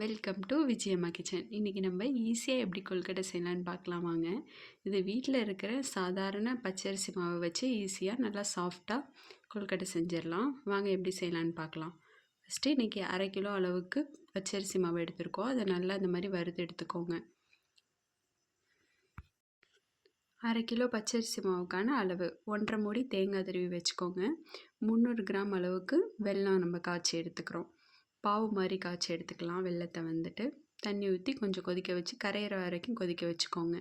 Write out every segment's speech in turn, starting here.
Welcome to Vijayamma kitchen இன்றைக்கி நம்ம ஈஸியாக எப்படி கொல்கட்டை செய்யலான்னு பார்க்கலாம் வாங்க. இது வீட்டில் இருக்கிற சாதாரண பச்சரிசி மாவை வச்சு ஈஸியாக நல்லா சாஃப்டாக கொல்கட்டை செஞ்சிடலாம். வாங்க எப்படி செய்யலான்னு பார்க்கலாம். ஃபஸ்ட்டு இன்றைக்கி அரை கிலோ அளவுக்கு பச்சரிசி மாவு எடுத்திருக்கோம். அதை நல்லா இந்த மாதிரி வறுத்து எடுத்துக்கோங்க. அரை கிலோ பச்சரிசி மாவுக்கான அளவு. ஒன்றரை மூடி தேங்காய் துருவி வச்சுக்கோங்க. முந்நூறு கிராம் அளவுக்கு வெல்லம் நம்ம காய்ச்சி எடுத்துக்கிறோம். பாவு மாதிரி காய்ச்சி எடுத்துக்கலாம். வெள்ளத்தை வந்துட்டு தண்ணி ஊற்றி கொஞ்சம் கொதிக்க வச்சு கரையிற வரைக்கும் கொதிக்க வச்சுக்கோங்க.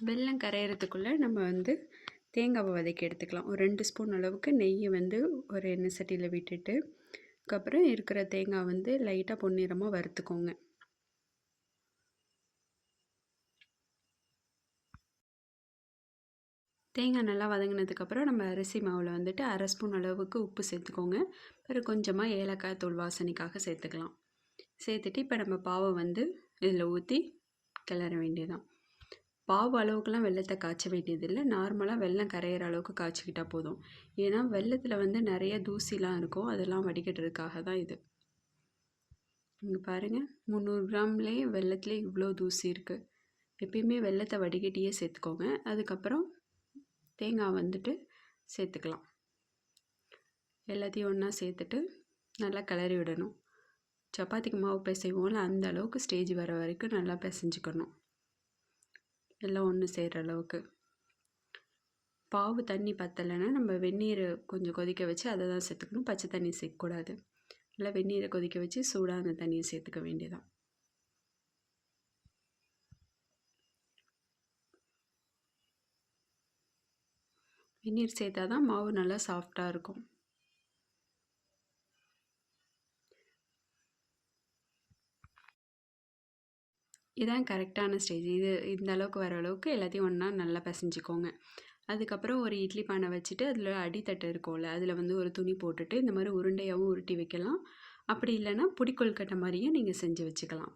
வெள்ளம் கரையிறதுக்குள்ளே நம்ம வந்து தேங்காவை வதக்கி எடுத்துக்கலாம். ஒரு ரெண்டு ஸ்பூன் அளவுக்கு நெய்யை வந்து ஒரு எண்ணெய் சட்டியில் விட்டுட்டு அதுக்கப்புறம் இருக்கிற தேங்காய் வந்து லைட்டாக பொன்னிறமாக வறுத்துக்கோங்க. தேங்காய் நல்லா வதங்கினதுக்கப்புறம் நம்ம அரிசி மாவில் வந்துட்டு அரை ஸ்பூன் அளவுக்கு உப்பு சேர்த்துக்கோங்க. பிறகு கொஞ்சமாக ஏலக்காய் தூள் வாசனைக்காக சேர்த்துக்கலாம். சேர்த்துட்டு இப்போ நம்ம பாவை வந்து இதில் ஊற்றி கிளற வேண்டியதான் பாவு அளவுக்குலாம் வெள்ளத்தை காய்ச்ச வேண்டியதில்லை. நார்மலாக வெள்ளம் கரையிற அளவுக்கு காய்ச்சிக்கிட்டால் போதும். ஏன்னா வெள்ளத்தில் வந்து நிறைய தூசிலாம் இருக்கும். அதெல்லாம் வடிகட்டுறதுக்காக தான் இது. இங்கே பாருங்கள் முந்நூறு கிராம்லேயே வெள்ளத்துலேயே இவ்வளோ தூசி இருக்குது எப்பயுமே வெள்ளத்தை வடிகட்டியே சேர்த்துக்கோங்க. அதுக்கப்புறம் தேங்காய் வந்துட்டு சேர்த்துக்கலாம். எல்லாத்தையும் ஒன்றா சேர்த்துட்டு நல்லா கிளறி விடணும். சப்பாத்திக்கு மாவு பிசைவோம்ல அந்த அளவுக்கு ஸ்டேஜ் வர வரைக்கும் நல்லா பிசைஞ்சுக்கணும். எல்லாம் ஒன்று செய்கிற அளவுக்கு. பாவு தண்ணி பத்தலைன்னா நம்ம வெந்நீர் கொஞ்சம் கொதிக்க வச்சு அதை தான் சேர்த்துக்கணும். பச்சை தண்ணி சேர்க்கக்கூடாது. நல்லா வெந்நீரை கொதிக்க வச்சு சூடாக அந்த தண்ணியை சேர்த்துக்க வேண்டியதான் வெந்நீர் சேர்த்தா தான் மாவு நல்லா சாஃப்டாக இருக்கும். இதான் கரெக்டான ஸ்டேஜ் இது இந்த அளவுக்கு வர அளவுக்கு எல்லாத்தையும் ஒன்றா நல்லா பிசைஞ்சிக்கோங்க. அதுக்கப்புறம் ஒரு இட்லி பானை வச்சுட்டு அதில் அடித்தட்டு இருக்கும்ல அதில் வந்து ஒரு துணி போட்டுட்டு இந்த மாதிரி உருண்டையாகவும் உருட்டி வைக்கலாம். அப்படி இல்லைன்னா புடிக்கொழுக்கட்டை மாதிரியும் நீங்கள் செஞ்சு வச்சுக்கலாம்.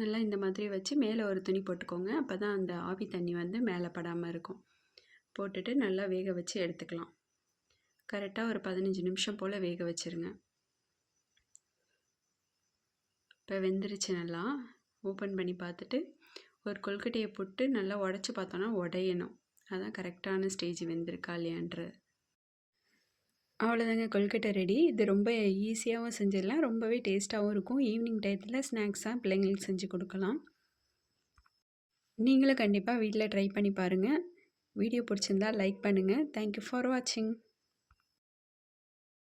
நல்லா இந்த மாதிரி வச்சு மேலே ஒரு துணி போட்டுக்கோங்க. அப்போ தான் அந்த ஆவி தண்ணி வந்து மேலே படாமல் இருக்கும். போட்டுட்டு நல்லா வேக வச்சு எடுத்துக்கலாம். கரெக்டாக ஒரு பதினஞ்சு நிமிஷம் போல் வேக வச்சுருங்க. இப்போ வெந்துருச்சு நல்லா. ஓப்பன் பண்ணி பார்த்துட்டு ஒரு கொல்கட்டையை போட்டு நல்லா உடச்சி பார்த்தோன்னா உடையணும். அதுதான் கரெக்டான ஸ்டேஜ் வெந்திருக்கா இல்லையான்றது அவ்வளோதாங்க கொல்கட்டை ரெடி. இது ரொம்ப ஈஸியாகவும் செஞ்சிடலாம். ரொம்பவே டேஸ்ட்டாகவும் இருக்கும். ஈவினிங் டயத்தில் ஸ்நாக்ஸாக பிள்ளைங்களுக்கு செஞ்சு கொடுக்கலாம். நீங்களும் கண்டிப்பாக வீட்டில் ட்ரை பண்ணி பாருங்கள் வீடியோ பிடிச்சிருந்தா லைக் பண்ணுங்கள் தேங்க்யூ ஃபார் வாட்சிங்